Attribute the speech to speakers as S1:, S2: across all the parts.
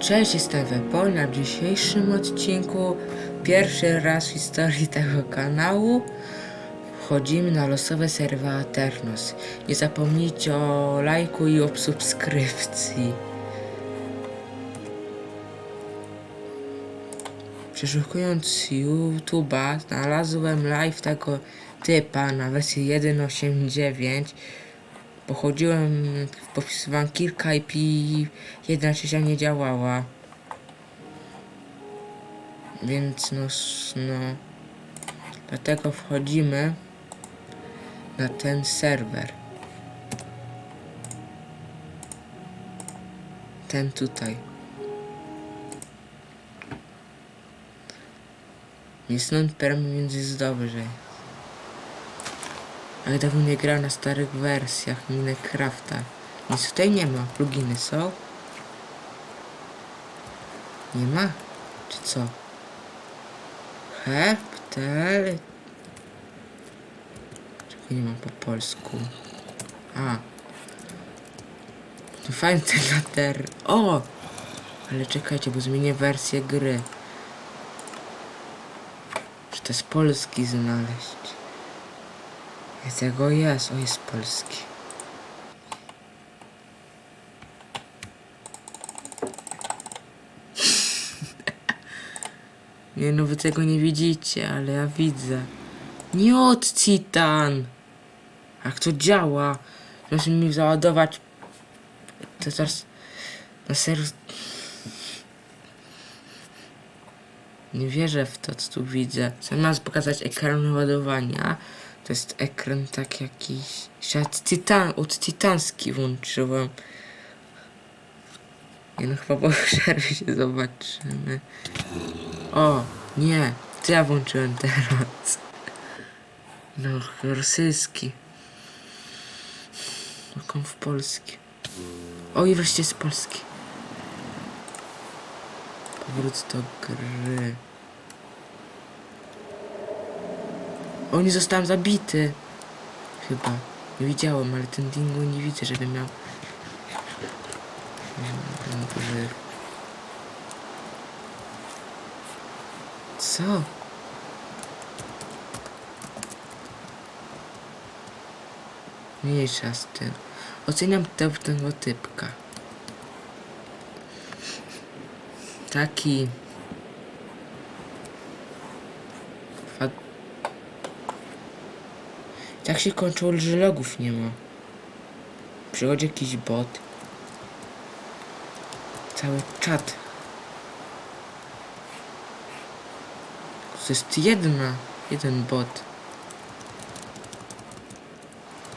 S1: Cześć, jestem Webol. Na dzisiejszym odcinku, pierwszy raz w historii tego kanału, wchodzimy na losowe serwa Aternos. Nie zapomnijcie o lajku i o subskrypcji. Przeszukując YouTube'a, znalazłem live tego typa na wersji 1.8.9. Pochodziłem, popisywałem kilka IP, jedna trzecia nie działała. Więc no, no, dlatego wchodzimy na ten serwer. Ten tutaj. Jest non-perm, więc jest dobrze. Ale dawno nie grałem na starych wersjach Minecrafta. Nic tutaj nie ma. Pluginy są? Nie ma? Czy co? Heptel? Czego nie mam po polsku? A. To fajny ten later. O! Ale czekajcie, bo zmienię wersję gry. Czy to jest polski znaleźć? Jest jego jest, o jest polski. Nie no, wy tego nie widzicie, ale ja widzę. Nie od Titan! Jak to działa? Muszę mi załadować... To teraz... Na serio... Nie wierzę w to, co tu widzę. Zamiast pokazać ekran ładowania, to jest ekran tak jakiś... Od, tytan, od Titanski włączyłem. Nie no, chyba po przerwie się zobaczymy. O, nie, to ja włączyłem teraz. No, rosyjski. Okon w polski. O, i wreszcie jest polski. Powrót do gry. O, nie zostałem zabity. Chyba. Nie widziałem, ale ten dingo nie widzę, żeby miał. Dobrze. Co? Mniejsza z tym. Oceniam te- tego typka. Taki... Tak się kończyło, że logów nie ma. Przychodzi jakiś bot. Cały czat. To jest jedna, jeden bot.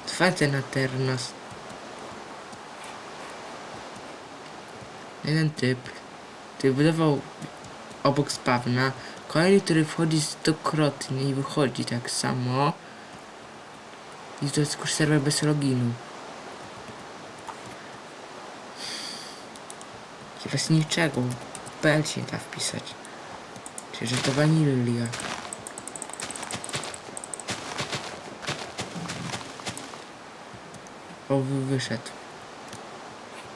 S1: Trwacie na Ternos. Jeden typ, który budował obok spawna. Kolejny, który wchodzi stokrotnie i wychodzi tak samo. I to jest już serwer bez loginu. Chyba z niczego. PL się da wpisać. Czyli, że to wanilia. O, wy- wyszedł.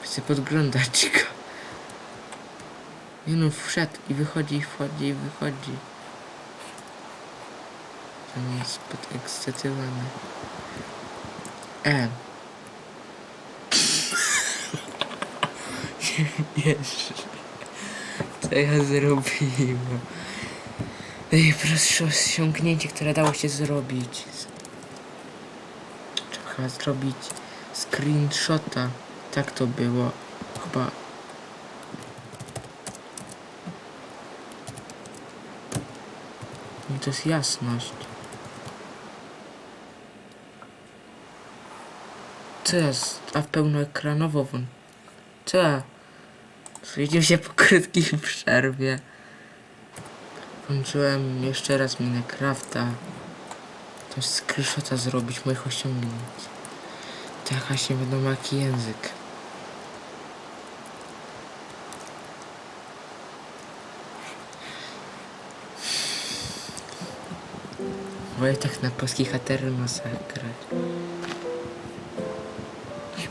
S1: Chcę podglądać go. Nie no, wszedł i wychodzi, i wchodzi, i wychodzi. Ten jest podekscytowany. E. Nie. Co ja zrobiłem? Najprostsze osiągnięcie, które dało się zrobić. Trzeba zrobić screenshota. Tak to było. Chyba. I to jest jasność. Co jest? A pełnoekranowo won. Co? Widzimy się po krótkiej przerwie. Włączyłem jeszcze raz Minecrafta. To screenshota zrobić moich osiągnięć. To jakaś nie wiadomo jaki język. Wolę tak na polskich aternosach grać.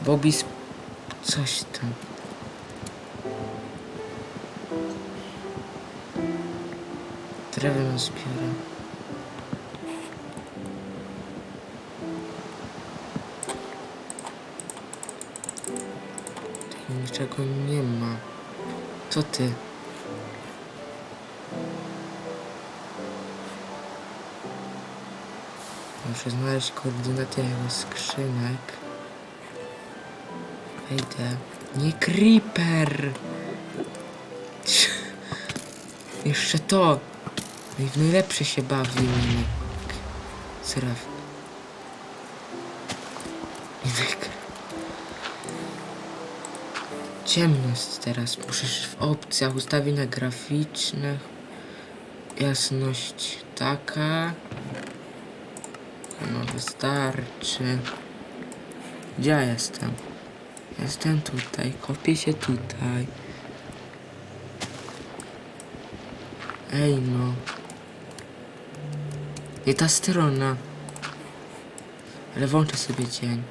S1: Bobby sp... coś tam. Drewno zbiera. Tu niczego nie ma. Co ty? Muszę znaleźć koordynaty jego skrzynek. Wejdę. Nie creeper! Jeszcze to! No i w najlepsze się bawimy. Seraf. Inek. Ciemność teraz. Muszę w opcjach ustawienia graficzne. Jasność taka. No wystarczy. Gdzie ja jestem? Jestem tutaj. Kopię się tutaj. Ej no. Nie ta strona. Ale włączę sobie dzień.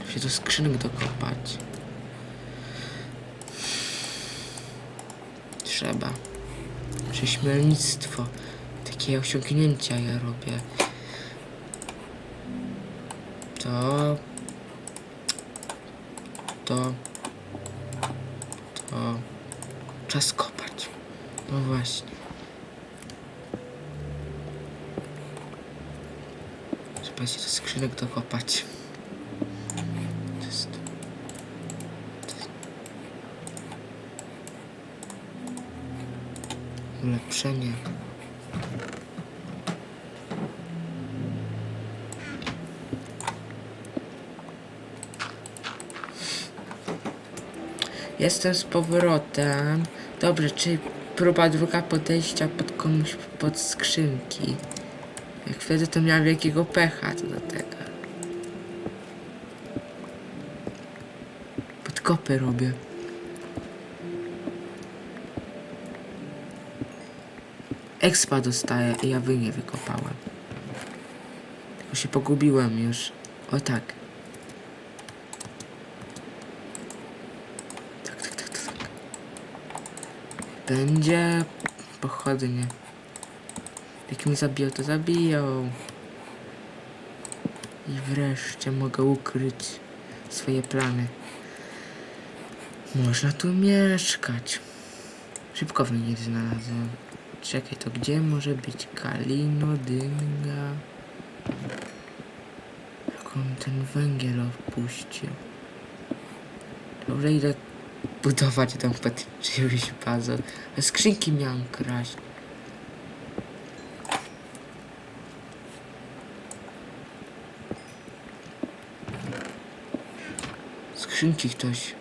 S1: Muszę do skrzynek dokopać. Trzeba. Prześmielnictwo. Takie osiągnięcia ja robię. To. To. To. Czas kopać. No właśnie. Trzeba się do skrzynek dokopać. Ulepszenie. Jestem z powrotem. Dobrze, czy próba druga podejścia pod komuś pod skrzynki. Jak wtedy to miałem wielkiego pecha do tego. Podkopy robię. Expa dostaję i ja wy nie wykopałem. Tylko się pogubiłem już. O tak. Tak, tak, tak, tak. tak. Będzie pochodnie. Jak mnie zabiją, to zabiją. I wreszcie mogę ukryć swoje plany. Można tu mieszkać. Szybko w nie znalazłem. Czekaj, to gdzie może być Kalino, Dynga? Jak on ten węgiel opuścił? Dobra, idę budować dom pod czyjąś bazą. Skrzynki miałem kraść. Skrzynki ktoś.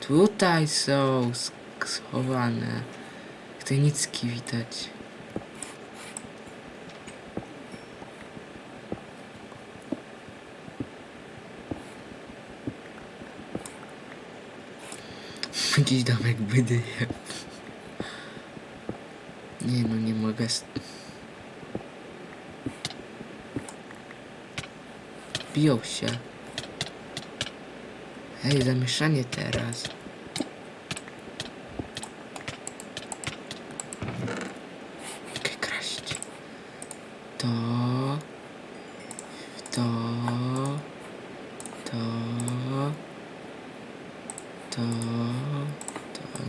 S1: Tutaj są sk- schowane. Tutaj nicki widać. Jakiś domek buduje. Nie no, nie mogę. Biją się. Ej, zamieszanie teraz. Czekaj, kraść. To. To. To. To. To.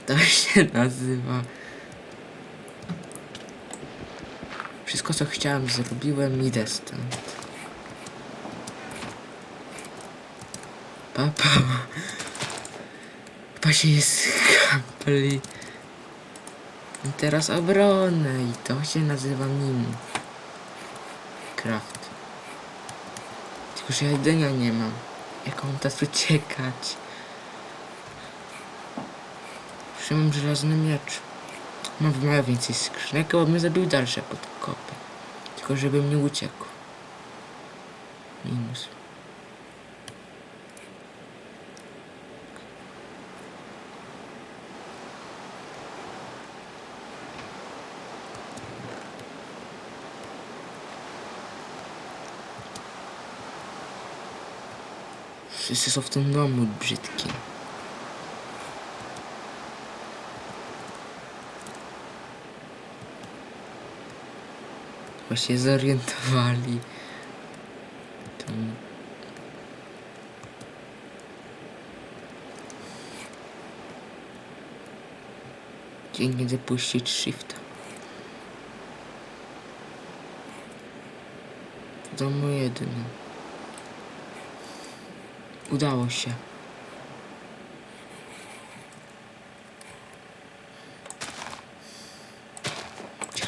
S1: I To się nazywa. Wszystko co chciałem zrobiłem, idę stąd. Papa. Papa się jest kapli. I teraz obronę i to się nazywa mim. Craft. Tylko, że jedzenia nie mam. Jak mam teraz uciekać? Jeszcze mam żelazny miecz. Mam w miarę więcej skrzynek, bo bym zabił dalsze podkopy. Tylko żebym nie uciekł. Minus. Wszyscy są w tym domu brzydkim. Chyba zorientowali. Tam. Dzięki zapuścić shifta. W domu. Udało się.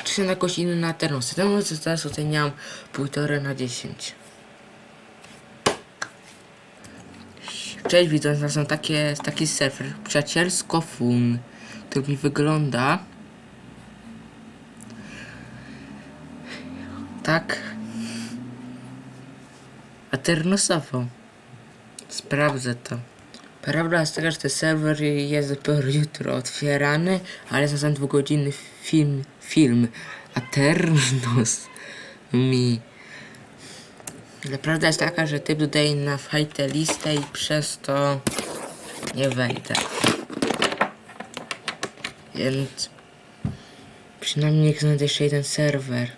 S1: Się na jakąś inną na termosy? Co teraz oceniam półtora na 10. Cześć, widząc, są takie, taki serwer przyjacielsko fun, który mi wygląda tak aternosowo. Sprawdzę to. Prawda jest taka, że ten serwer jest dopiero jutro otwierany, ale na sam dwugodzinny film, film Aternos mi. Ale prawda jest taka, że typ dodaje na fajtę listę i przez to nie wejdę. Więc przynajmniej niech znajdę jeszcze jeden serwer.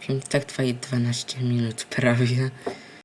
S1: Film tak trwa 12 minut prawie.